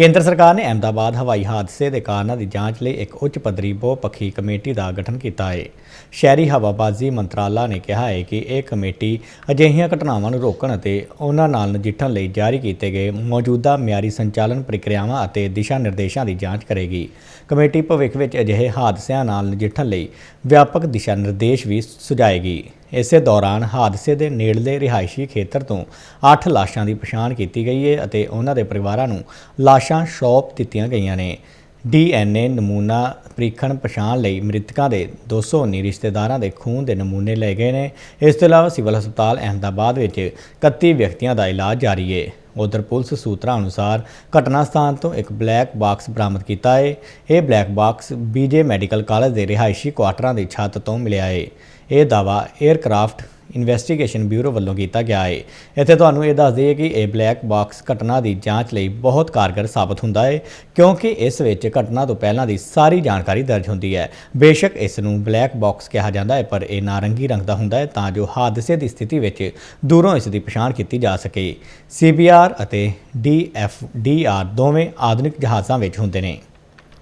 ਕੇਂਦਰ ਸਰਕਾਰ ਨੇ ਅਹਿਮਦਾਬਾਦ ਹਵਾਈ ਹਾਦਸੇ ਦੇ ਕਾਰਨਾਂ ਦੀ ਜਾਂਚ ਲਈ ਇੱਕ ਉੱਚ ਪੱਧਰੀ ਬਹੁਪੱਖੀ ਕਮੇਟੀ ਦਾ ਗਠਨ ਕੀਤਾ ਹੈ ਸ਼ਹਿਰੀ ਹਵਾਬਾਜ਼ੀ ਮੰਤਰਾਲਾ ਨੇ ਕਿਹਾ ਹੈ ਕਿ ਇਹ ਕਮੇਟੀ ਅਜਿਹੀਆਂ ਘਟਨਾਵਾਂ ਨੂੰ ਰੋਕਣ ਅਤੇ ਉਹਨਾਂ ਨਾਲ ਨਜਿੱਠਣ ਲਈ ਜਾਰੀ ਕੀਤੇ ਗਏ ਮੌਜੂਦਾ ਮਿਆਰੀ ਸੰਚਾਲਨ ਪ੍ਰਕਿਰਿਆਵਾਂ ਅਤੇ ਦਿਸ਼ਾ ਨਿਰਦੇਸ਼ਾਂ ਦੀ ਜਾਂਚ ਕਰੇਗੀ। ਕਮੇਟੀ ਭਵਿੱਖ ਵਿੱਚ ਅਜਿਹੇ ਹਾਦਸਿਆਂ ਨਾਲ ਨਜਿੱਠਣ ਲਈ ਵਿਆਪਕ ਦਿਸ਼ਾ ਨਿਰਦੇਸ਼ ਵੀ ਸੁਝਾਏਗੀ। ਇਸੇ ਦੌਰਾਨ ਹਾਦਸੇ ਦੇ ਨੇੜਲੇ ਰਿਹਾਇਸ਼ੀ ਖੇਤਰ ਤੋਂ 8 ਲਾਸ਼ਾਂ ਦੀ ਪਛਾਣ ਕੀਤੀ ਗਈ ਹੈ ਅਤੇ ਉਹਨਾਂ ਦੇ ਪਰਿਵਾਰਾਂ ਨੂੰ ਲਾਸ਼ਾਂ ਸੌਂਪ ਦਿੱਤੀਆਂ ਗਈਆਂ ਨੇ। ਡੀਐਨਏ ਨਮੂਨਾ ਪ੍ਰੀਖਣ ਪਛਾਣ ਲਈ ਮ੍ਰਿਤਕਾਂ ਦੇ 219 ਰਿਸ਼ਤੇਦਾਰਾਂ ਦੇ ਖੂਨ ਦੇ ਨਮੂਨੇ ਲਏ ਗਏ ਨੇ। ਇਸ ਤੋਂ ਇਲਾਵਾ ਸਿਵਲ ਹਸਪਤਾਲ ਅਹਿਮਦਾਬਾਦ ਵਿੱਚ 31 ਵਿਅਕਤੀਆਂ ਦਾ ਇਲਾਜ ਜਾਰੀ ਹੈ ਉਧਰ ਪੁਲਿਸ ਸੂਤਰਾਂ ਅਨੁਸਾਰ ਘਟਨਾ ਸਥਾਨ ਤੋਂ ਇੱਕ ਬਲੈਕ ਬਾਕਸ ਬਰਾਮਦ ਕੀਤਾ ਹੈ ਇਹ black box B J medical college ਦੇ ਰਿਹਾਇਸ਼ੀ ਕੁਆਟਰਾਂ ਦੀ ਛੱਤ ਤੋਂ ਮਿਲਿਆ ਹੈ ਇਹ ਦਾਵਾ 에ਅਰਕ੍ਰਾਫਟ ਇਨਵੈਸਟੀਗੇਸ਼ਨ ਬਿਊਰੋ ਵੱਲੋਂ ਕੀਤਾ ਗਿਆ ਹੈ ਇੱਥੇ ਤੁਹਾਨੂੰ ਇਹ ਦੱਸ ਦਈਏ ਕਿ ਇਹ ਬਲੈਕ ਬਾਕਸ ਘਟਨਾ ਦੀ ਜਾਂਚ ਲਈ ਬਹੁਤ ਕਾਰਗਰ ਸਾਬਤ ਹੁੰਦਾ ਹੈ ਕਿਉਂਕਿ ਇਸ ਵਿੱਚ ਘਟਨਾ ਤੋਂ ਪਹਿਲਾਂ ਦੀ ਸਾਰੀ ਜਾਣਕਾਰੀ ਦਰਜ ਹੁੰਦੀ ਹੈ। ਬੇਸ਼ੱਕ ਇਸ ਨੂੰ ਬਲੈਕ ਬਾਕਸ ਕਿਹਾ ਜਾਂਦਾ ਹੈ ਪਰ ਇਹ ਨਾਰੰਗੀ ਰੰਗ ਦਾ ਹੁੰਦਾ ਹੈ ਤਾਂ ਜੋ ਹਾਦਸੇ ਦੀ ਸਥਿਤੀ ਵਿੱਚ ਦੂਰੋਂ ਇਸ ਦੀ ਪਛਾਣ ਕੀਤੀ ਜਾ ਸਕੇ। ਸੀਬੀਆਰ ਅਤੇ ਡੀਐਫਡੀਆਰ ਦੋਵੇਂ ਆਧੁਨਿਕ ਜਹਾਜ਼ਾਂ ਵਿੱਚ ਹੁੰਦੇ ਨੇ।